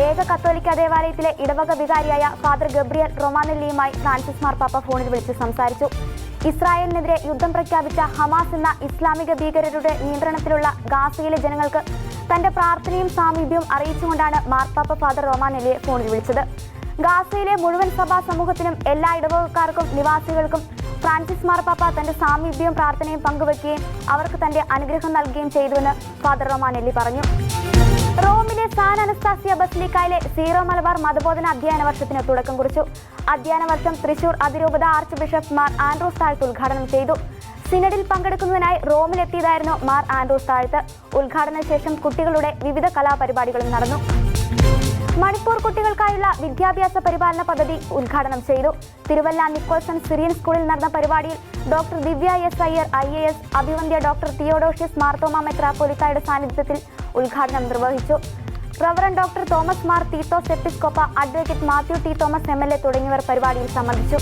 കത്തോലിക്ക ദേവാലയത്തിലെ ഇടവക വികാരിയായ ഫാദർ ഗബ്രിയൽ റൊമാനെല്ലിയുമായി ഫ്രാൻസിസ് മാർപ്പാപ്പ ഫോണിൽ വിളിച്ച് സംസാരിച്ചു. ഇസ്രായേലിനെതിരെ യുദ്ധം പ്രഖ്യാപിച്ച ഹമാസ് എന്ന ഇസ്ലാമിക ഭീകരരുടെ നിയന്ത്രണത്തിലുള്ള ഗാസയിലെ ജനങ്ങൾക്ക് തന്റെ പ്രാർത്ഥനയും സാമീപ്യവും അറിയിച്ചുകൊണ്ടാണ് മാർപ്പാപ്പ ഫാദർ റൊമാനെല്ലിയെ ഫോണിൽ വിളിച്ചത്. ഗാസയിലെ മുഴുവൻ സഭാ സമൂഹത്തിനും എല്ലാ ഇടവകക്കാർക്കും നിവാസികൾക്കും ഫ്രാൻസിസ് മാർപ്പാപ്പ തന്റെ സാമീപ്യവും പ്രാർത്ഥനയും പങ്കുവെക്കുകയും അവർക്ക് തന്റെ അനുഗ്രഹം നൽകുകയും ചെയ്തുവെന്ന് ഫാദർ റൊമാനെല്ലി പറഞ്ഞു. സാൻ അനസ്താസിയ ബസ്ലിക്കായിലെ സീറോ മലബാർ മതബോധന അധ്യയന വർഷത്തിന് തുടക്കം കുറിച്ചു. അധ്യയന വർഷം തൃശൂർ അതിരൂപത archbishop Mar Andrews Thazhath ഉദ്ഘാടനം ചെയ്തു. സിനഡിൽ പങ്കെടുക്കുന്നതിനായി റോമിലെത്തിയതായിരുന്നു മാർ ആൻഡ്രോസ് താഴ്ത്ത്. ഉദ്ഘാടന ശേഷം കുട്ടികളുടെ വിവിധ കലാപരിപാടികളും നടന്നു. മണിപ്പൂർ കുട്ടികൾക്കായുള്ള വിദ്യാഭ്യാസ പരിപാലന പദ്ധതി ഉദ്ഘാടനം ചെയ്തു. തിരുവല്ല നിക്കോൾസൺ സിറിയൻ സ്കൂളിൽ നടന്ന പരിപാടിയിൽ doctor Divya S Iyer I A S അഭിവന്ദ്യ doctor Theodosius Mar മെത്രാപ്പൊലിത്തായുടെ സാന്നിധ്യത്തിൽ ഉദ്ഘാടനം നിർവഹിച്ചു. Reverend doctor Thomas Mar Theethos Episcopa advocate Mathew T Thomas M L A തുടങ്ങിയവർ പരിപാടിയിൽ സംബന്ധിച്ചു.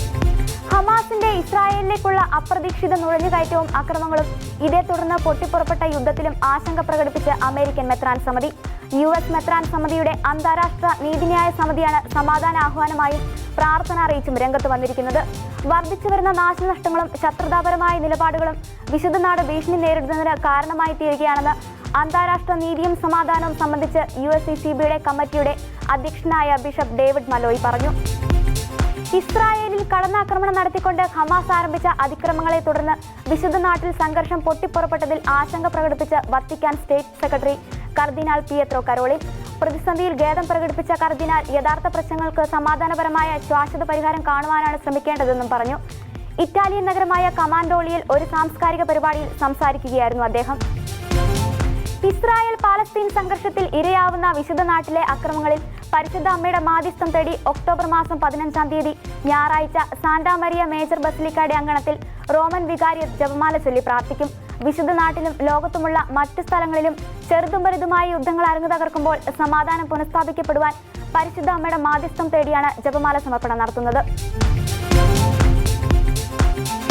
ഹമാസിന്റെ ഇസ്രായേലിലേക്കുള്ള അപ്രതീക്ഷിത നുഴഞ്ഞുകയറ്റവും അക്രമങ്ങളും ഇതേ തുടർന്ന് പൊട്ടിപ്പുറപ്പെട്ട യുദ്ധത്തിലും ആശങ്ക പ്രകടിപ്പിച്ച് അമേരിക്കൻ മെത്രാൻ സമിതി. യു എസ് മെത്രാൻ സമിതിയുടെ അന്താരാഷ്ട്ര നീതിന്യായ സമിതിയാണ് സമാധാന ആഹ്വാനമായും പ്രാർത്ഥന അറിയിച്ചും രംഗത്ത് വന്നിരിക്കുന്നത്. വർദ്ധിച്ചു വരുന്ന നാശനഷ്ടങ്ങളും ശത്രുതാപരമായ നിലപാടുകളും വിശുദ്ധനാട് ഭീഷണി നേരിടുന്നതിന് കാരണമായി തീരുകയാണെന്ന് അന്താരാഷ്ട്ര നീതിയും സമാധാനവും സംബന്ധിച്ച് യു എസ് സി ബിയുടെ കമ്മിറ്റിയുടെ അധ്യക്ഷനായ ബിഷപ്പ് ഡേവിഡ് മലോയി പറഞ്ഞു. ഇസ്രായേലിൽ കടന്നാക്രമണം നടത്തിക്കൊണ്ട് ഹമാസ് ആരംഭിച്ച അതിക്രമങ്ങളെ തുടർന്ന് വിശുദ്ധ നാട്ടിൽ സംഘർഷം പൊട്ടിപ്പുറപ്പെട്ടതിൽ ആശങ്ക പ്രകടിപ്പിച്ച് വത്തിക്കാൻ സ്റ്റേറ്റ് സെക്രട്ടറി കർദിനാൾ പിയത്രോ കരോളി. പ്രതിസന്ധിയിൽ ഖേദം പ്രകടിപ്പിച്ച കർദിനാൾ യഥാർത്ഥ പ്രശ്നങ്ങൾക്ക് സമാധാനപരമായ ശാശ്വത പരിഹാരം കാണുവാനാണ് ശ്രമിക്കേണ്ടതെന്നും പറഞ്ഞു. ഇറ്റാലിയൻ നഗരമായ കമാൻഡോളിയിൽ ഒരു സാംസ്കാരിക പരിപാടിയിൽ സംസാരിക്കുകയായിരുന്നു അദ്ദേഹം. ഇസ്രായേൽ പാലസ്തീൻ സംഘർഷത്തിൽ ഇരയാവുന്ന വിശുദ്ധ നാട്ടിലെ അക്രമങ്ങളിൽ പരിശുദ്ധ അമ്മയുടെ മാധ്യസ്ഥം തേടി ഒക്ടോബർ മാസം പതിനഞ്ചാം തീയതി ഞായറാഴ്ച സാന്റാ മരിയ മേജർ ബസിലിക്കയുടെ അങ്കണത്തിൽ റോമൻ വികാരിയർ ജപമാല ചൊല്ലി പ്രാർത്ഥിക്കും. വിശുദ്ധ നാട്ടിലും ലോകത്തുമുള്ള മറ്റു സ്ഥലങ്ങളിലും ചെറുതും വലുതുമായ യുദ്ധങ്ങൾ അരങ്ങു തകർക്കുമ്പോൾ സമാധാനം പുനഃസ്ഥാപിക്കപ്പെടുവാൻ പരിശുദ്ധ അമ്മയുടെ മാധ്യസ്ഥം തേടിയാണ് ജപമാല സമർപ്പണം നടത്തുന്നത്.